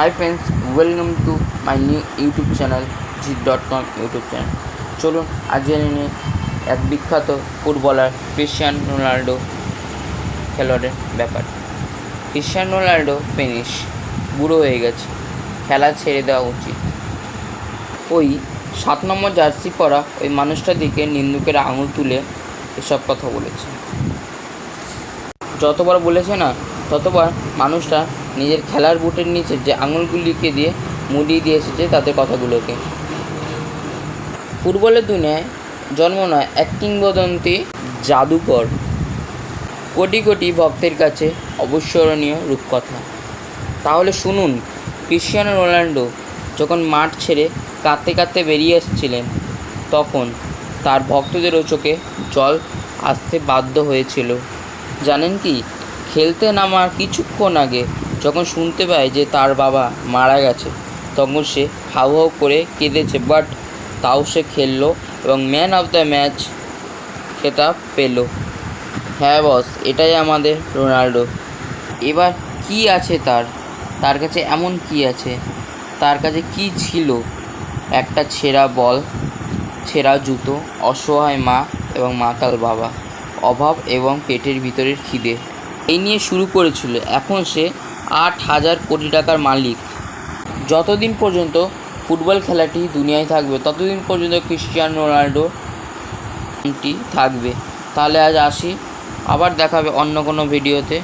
Hi friends welcome to my new YouTube channel G dot com YouTube channel চলুন আজ জেনে এক বিখ্যাত ফুটবলার ক্রিশ্চিয়ান রোনাল্ডো খেলোয়াড়ের ব্যাপার। ক্রিশ্চিয়ান রোনাল্ডো ফিনিশ বুড়ো হয়ে গেছে, খেলা ছেড়ে দেওয়া উচিত। ওই সাত নম্বর জার্সি পরা ওই মানুষটার দিকে নিন্দুকের আঙুল তুলে এসব কথা বলেছে। যতবার বলেছে না, ততবার মানুষটা নিজের খেলার বুটের নিচে যে আঙুলগুলিকে দিয়ে মুড়িয়ে দিয়ে এসেছে তাদের কথাগুলোকে। ফুটবলের দুনিয়ায় জন্ম নয় এক কিংবদন্তি জাদুকর। কোটি কোটি ভক্তের কাছে অবিস্মরণীয় রূপকথা। তাহলে শুনুন, ক্রিশ্চিয়ানো রোনাল্ডো যখন মাঠ ছেড়ে কাঁদতে কাঁদতে বেরিয়ে এসেছিলেন, তখন তার ভক্তদেরও চোখে জল আসতে বাধ্য হয়েছিল। জানেন কি, খেলতে নামার কিছুক্ষণ আগে যখন শুনতে পায় যে তার বাবা মারা গেছে, তখন সে হাউ হাউ করে কেঁদেছে বাট তাও সে খেললো এবং ম্যান অফ দ্য ম্যাচ খেতাব পেল। হ্যাঁ বস এটাই আমাদের রোনাল্ডো। এবার কি আছে তার? তার কাছে এমন কি আছে? তার কাছে কি ছিল? একটা ছেঁড়া বল, ছেঁড়া জুতো, অসহায় মা এবং মাতাল বাবা। অভাব এবং পেটের ভিতরের খিদে। এই নিয়ে শুরু করেছিল। এখন সে আট হাজার কোটি টাকার মালিক। যতদিন পর্যন্ত ফুটবল খেলাটি দুনিয়ায় থাকবে, ততদিন পর্যন্ত ক্রিস্টিয়ানো রোনাল্ডোটি থাকবে। তাহলে আজ আসি। আবার দেখাবে অন্য কোনো ভিডিওতে।